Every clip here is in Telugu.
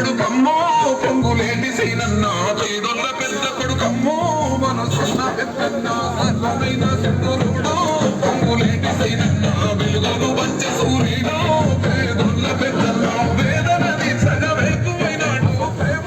కొడుకమ్మో పొంగులేటి సీనన్న చేదొల్ల పెద్ద కొడుకమ్మో మనసున్న పెద్దన్న సర్వమైన సింధురుడు పొంగులేటి సీనన్న వెలుగులు వచ్చ సూర్యుడు పేదొల్ల పెద్దన్న వేదన సగవెక్కువైనాడు ప్రేమ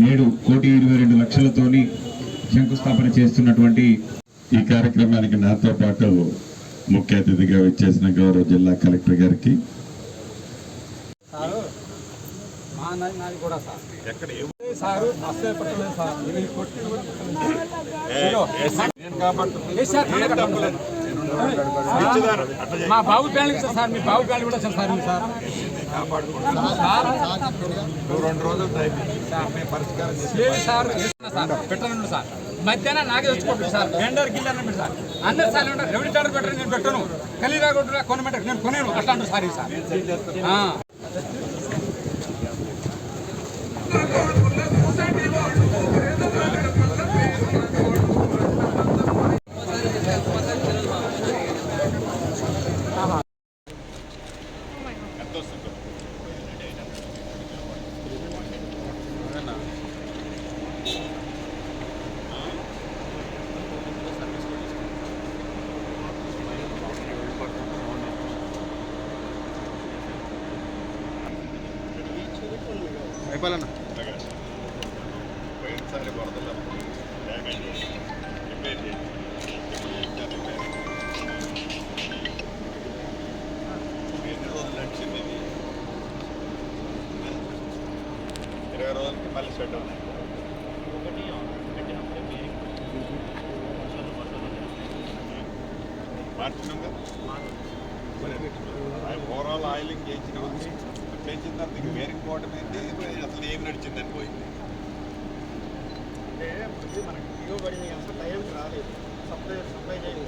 నేడు కోటి ఇరవై రెండు లక్షలతోని శంకుస్థాపన చేస్తున్నటువంటి ఈ కార్యక్రమానికి నాతో పాటు ముఖ్య అతిథిగా వచ్చేసిన గౌరవ జిల్లా కలెక్టర్ గారికి. మా బాబు ప్యాన్ సార్ మీ బాబు ప్యాన్ కూడా సార్ సార్. నువ్వు రెండు రోజులు టైం మేము పరిష్కారం చేసి లేదు సార్ సార్ పెట్టనండి సార్. మధ్యాహ్నం నాకే తెచ్చుకోండి సార్. వెండర్ గిల్ అన్నమాట సార్. అందరు సార్ ఉంటారు. ఎవరి టాటర్ పెట్టరు నేను పెట్టను. కలిరా కొట్టురా కొనమంటారు. నేను కొనేను. అట్లా అంటారు సార్. సార్ అయిపోయాలన్నా పోయినసారి వరదలు డ్యామేజ్ రిపేర్ ఎన్ని రోజులు నడిచింది ఇది ఇరవై రోజులకి మళ్ళీ షట్ డౌన్ ఓవరాల్ ఆయిలింగ్ చేయించినాం చేయించిన తర్వాత ఇంక వేరికి పోవడం ఏంటి? అసలు ఏం నడిచిందని పోయింది. అంటే ముందు మనకి జియో పడింది కనుక టైంకి రాలేదు. సప్లై సప్లై చేయాలి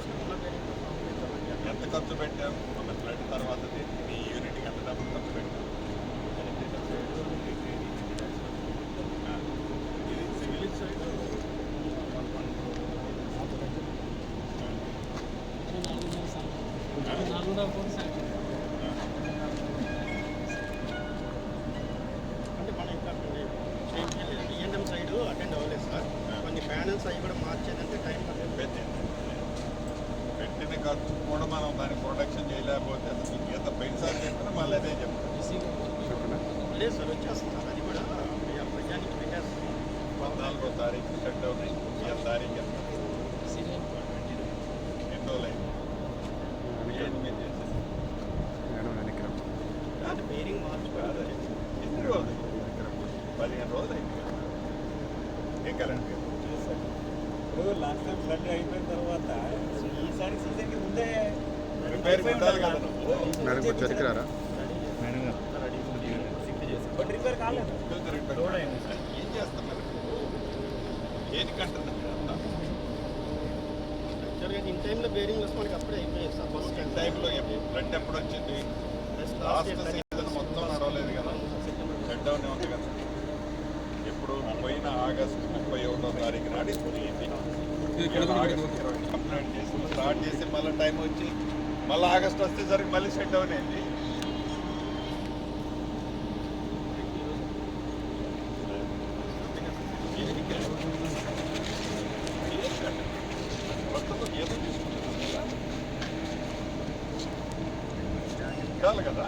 ఎంత ఖర్చు పెట్టాం? మన ఫ్లడ్ తర్వాత మీ యూనిట్కి ఎంత డబ్బులు ఖర్చు పెట్టాం ఆ, ఇది సివిల్ సైడ్ అంటే మనం ఈఎన్ఎం సైడ్ అటెండ్ అవ్వలేదు సార్. కొన్ని ప్యానల్స్ అవి కూడా మార్చేదంటే టైం పడుతుంది. పెట్టింది పెట్టిన ఖర్చు కూడా మనం దాన్ని ప్రొడక్షన్ చేయలేకపోతే ఎంత పైసారి చెప్పినా మళ్ళీ అదే చెప్తాం లేదు సార్ వచ్చేస్తుంది. సార్ అది కూడా ప్రజానికి పెట్టేస్తుంది పద్నాలుగో తారీఖు షట్ డౌన్ అయింది ఇవాళ తారీఖు ఎంత ఎన్ని రోజులు అయింది ఏంటి మీరు చేసేది అంటే బేరింగ్ మార్చుకోవాలి ఎన్ని రోజులు పదిహేను రోజులు అయింది ఏ కరెంట్ ఇప్పుడు లాస్ట్ టైం ఫ్లడ్ అయిపోయిన తర్వాత ఈసారి సీజన్కి ముందే రిపేర్ ఉండాలి. కదా నువ్వు బట్ రిపేర్ కాలేదు. ఫిల్టర్ రిపేర్ ఏం చేస్తున్నారు దేనికంటున్నారు అంతా? యాక్చువల్గా ఇన్ టైంలో బేరింగ్ వస్తే మనకి అప్పుడే అయిపోయాయి సార్. ఫస్ట్ టైంలో ఫ్లడ్ ఎప్పుడు వచ్చింది లాస్ట్ ఆగస్టు ముప్పై ఒకటో తారీఖు నాడు కంప్లైంట్ చేసి స్టార్ట్ చేసి మళ్ళీ టైం వచ్చి మళ్ళీ ఆగస్టు వచ్చేసరికి మళ్ళీ షట్ డౌన్ అయింది కదా.